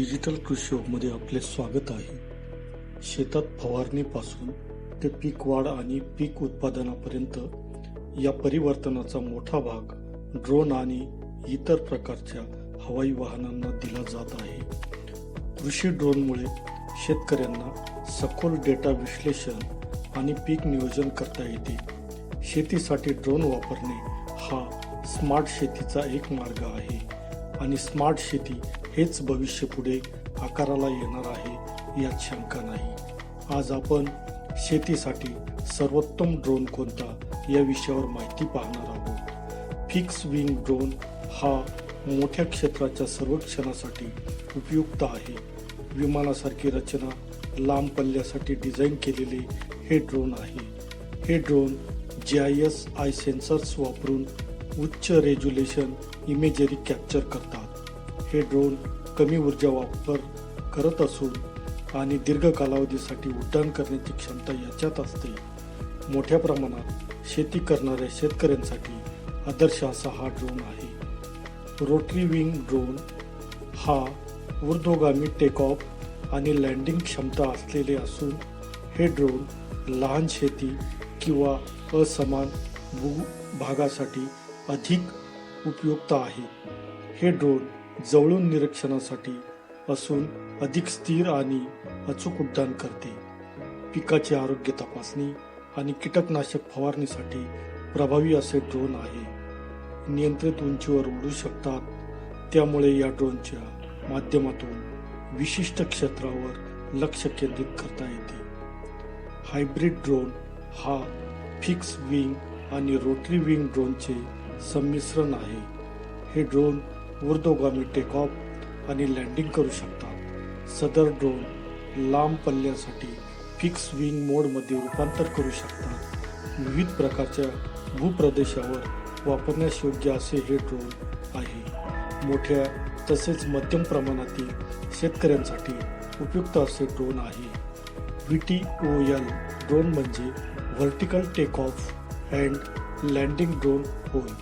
Digital कृषी मध्ये आपले स्वागत आहे. शेतात फवारणीपासून ते पीक वाढ आणि पीक उत्पादनापर्यंत या परिवर्तनाचा मोठा भाग ड्रोन आणि इतर प्रकारच्या हवाई वाहनांना दिला जात आहे. कृषी ड्रोनमुळे शेतकऱ्यांना सखोल डेटा विश्लेषण आणि पीक नियोजन करता येते. शेतीसाठी ड्रोन वापरणे हा स्मार्ट शेतीचा एक मार्ग आहे आणि स्मार्ट शेती हेच भविष्य पुढे आकाराला येणार आहे यात शंका नाही. आज आपण शेतीसाठी सर्वोत्तम ड्रोन कोणता या विषयावर माहिती पाहणार आहोत. फिक्स विंग ड्रोन हा मोठ्या क्षेत्राच्या सर्वेक्षणासाठी उपयुक्त आहे. विमानासारखी रचना लांब पल्ल्यासाठी डिझाईन केलेले हे ड्रोन आहे. हे drone G I S I sensors वापरून उच्च रेज्युलेशन इमेजरी कॅप्चर करतात. हे ड्रोन कमी ऊर्जा वापर करत असून आणि दीर्घ कालावधीसाठी उड्डाण करण्याची क्षमता याच्यात असते. मोठ्या प्रमाणात शेती करणाऱ्या शेतकऱ्यांसाठी आदर्श असा हा ड्रोन आहे. रोटरी विंग ड्रोन हा ऊर्ध्वगामी टेकऑफ आणि लँडिंग क्षमता असलेले असून हे ड्रोन लहान शेती किंवा असमान भू भागासाठी अधिक उपयुक्त आहे. हे ड्रोन जवळून निरीक्षणासाठी असून अधिक स्थिर आणि अचूक उड्डाण करते. पिकाचे आरोग्य तपासणी आणि कीटकनाशक फवारणीसाठी प्रभावी असे ड्रोन आहे. नियंत्रित उंचीवर उडू शकतात. त्यामुळे या ड्रोनच्या माध्यमातून विशिष्ट क्षेत्रावर लक्ष केंद्रित करता येते. हायब्रिड ड्रोन हा फिक्स विंग आणि रोटरी विंग ड्रोनचे संमिश्रण आहे. हे ड्रोन ऊर्ध्वगामी टेक ऑफ आणि लँडिंग करू शकतात. सदर ड्रोन लांब पल्ल्यासाठी फिक्स विंग मोडमध्ये रूपांतर करू शकतात. विविध प्रकारच्या भूप्रदेशावर वापरण्यास योग्य असे हे ड्रोन आहे. मोठ्या तसेच मध्यम प्रमाणातील शेतकऱ्यांसाठी उपयुक्त असे ड्रोन आहे. V T O L drone म्हणजे vertical take off and landing drone होय.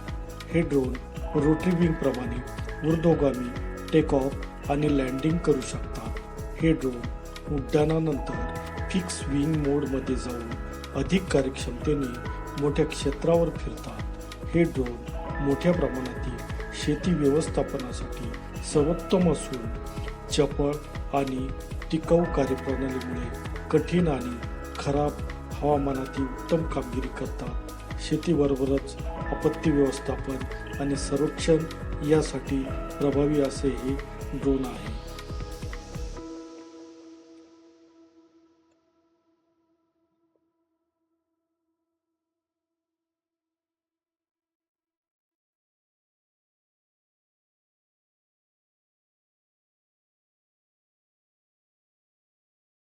हे ड्रोन रोटरी विंगप्रमाणे ऊर्ध्वगामी टेक ऑफ आणि लँडिंग करू शकतात. हे ड्रोन उड्डाणानंतर फिक्स विंग मोडमध्ये जाऊन अधिक कार्यक्षमतेने मोठ्या क्षेत्रावर फिरतात. हे ड्रोन मोठ्या प्रमाणातील शेती व्यवस्थापनासाठी सर्वोत्तम असून चपळ आणि टिकाऊ कार्यप्रणालीमुळे कठीण आणि खराब हवामानातील उत्तम कामगिरी करतात. शेतीबरोबरच आपत्ती व्यवस्थापन आणि संरक्षण यासाठी प्रभावी असे हे ड्रोन आहे.